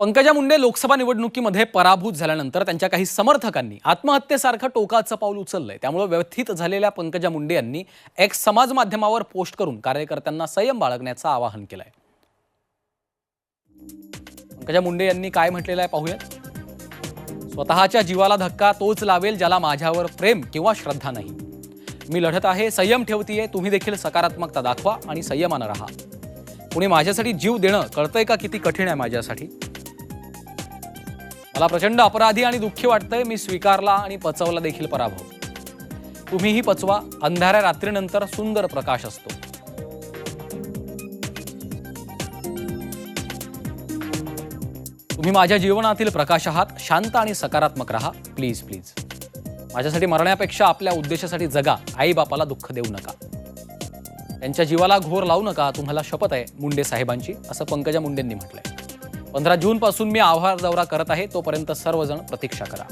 पंकजा मुंडे लोकसभा निवडणुकीमध्ये पराभूत झाल्यानंतर त्यांच्या काही समर्थकांनी आत्महत्येसारखं टोकाचं पाऊल उचललंय. त्यामुळे व्यथित झालेल्या पंकजा मुंडे यांनी एक समाज माध्यमावर पोस्ट करून कार्यकर्त्यांना संयम बाळगण्याचं आवाहन केलंय. पंकजा मुंडे यांनी काय म्हटलेलं आहे पाहूयात. स्वतःच्या जीवाला धक्का तोच लावेल ज्याला माझ्यावर प्रेम किंवा श्रद्धा नाही. मी लढत आहे संयम ठेवतीये तुम्ही देखील सकारात्मकता दाखवा आणि संयमानं राहा. कुणी माझ्यासाठी जीव देणं कळतंय का किती कठीण आहे माझ्यासाठी? मला प्रचंड अपराधी आणि दुःखी वाटतंय. मी स्वीकारला आणि पचवला देखील पराभव. तुम्हीही पचवा. अंधाऱ्या रात्रीनंतर सुंदर प्रकाश असतो. तुम्ही माझ्या जीवनातील प्रकाश आहात. शांत आणि सकारात्मक राहा. Please please. माझ्यासाठी मरण्यापेक्षा आपल्या उद्देशासाठी जगा. आईबापाला दुःख देऊ नका. त्यांच्या जीवाला घोर लावू नका. तुम्हाला शपथ आहे मुंडे साहेबांची. असं पंकजा मुंडेंनी म्हटलंय. पंधरा जून पासून मी आव्हार दौरा करत आहे तोपर्यंत सर्वजण प्रतीक्षा करा.